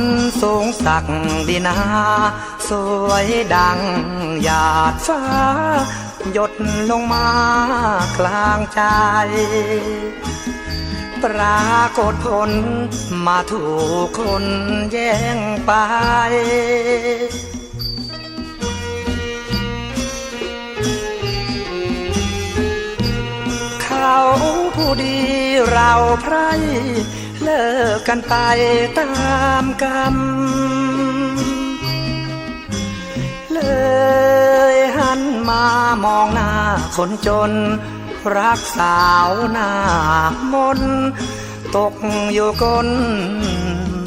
นสูงสักดินา สวยดังหยาดฟ้า หยดลงมากลางใจ ปรากฏผลมาถูกคนแย่งไปเขาผู้ดีเราไพร เลิกกันไปตามกรรม เลยหันมามองหน้าคนจน รักสาวหน้ามน ตกอยู่ก้น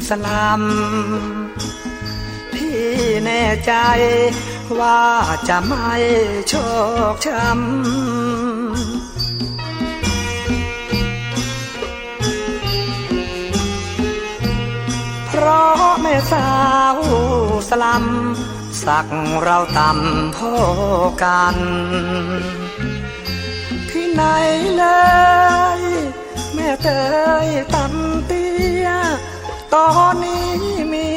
สลัมพี่แน่ใจว่าจะไม่โชคช้ำ สลัมสักเราต่ำพ่อกัน ที่ไหนเลย แม่เตยต่ำเตี้ย ตอนนี้มี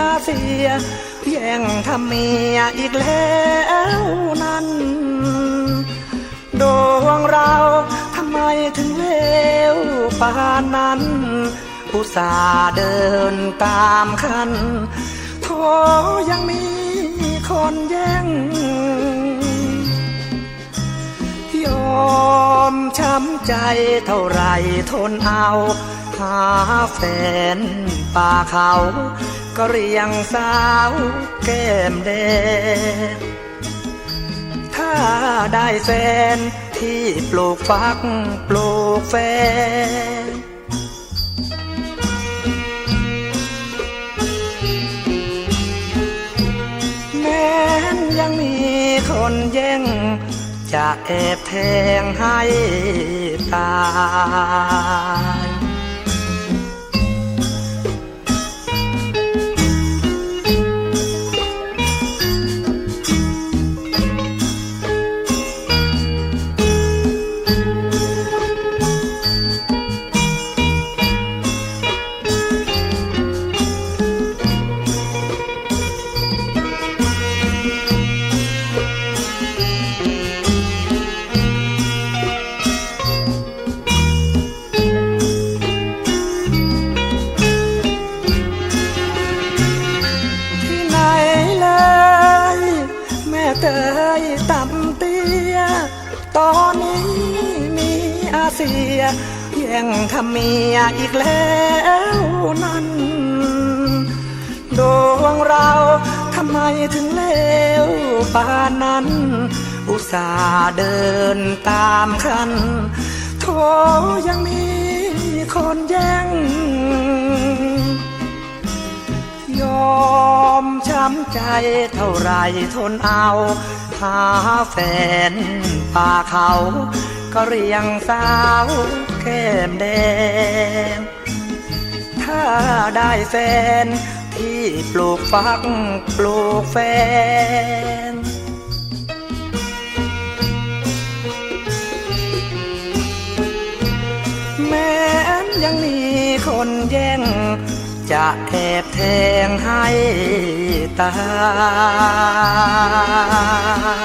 อาเซียแย่งทำเมียอีกแล้วนั้นดวงเราทำไมถึงเลวปานนั้น อุตส่าห์เดินตามคัน โทยังมีคนแย่งยอมช้ำใจเท่าไรทนเอา หาแฟนป่าเขา ก็เรียงสาวแก้มแดงถ้าได้แฟนที่ปลูกฟักปลูกแฟน นแย่ง จะแอบแทงให้ตา ต่ำเตี้ย ตอนนี้มีอาเซียแย่งทำเมียอีกแล้วนั้นดวงเราทำไมถึงเลวปานนั้น อุตส่าห์เดินตามคันโทยังมีคนแย่ ใจเท่าไรทนเอา หาแฟนป่าเขา ก็เรียงสาวแก้มแดง ถ้าได้แฟนที่ปลูกฟักปลูกแฟนแม้ยังมีคนแย่ง จะแอบแทงให้ตาย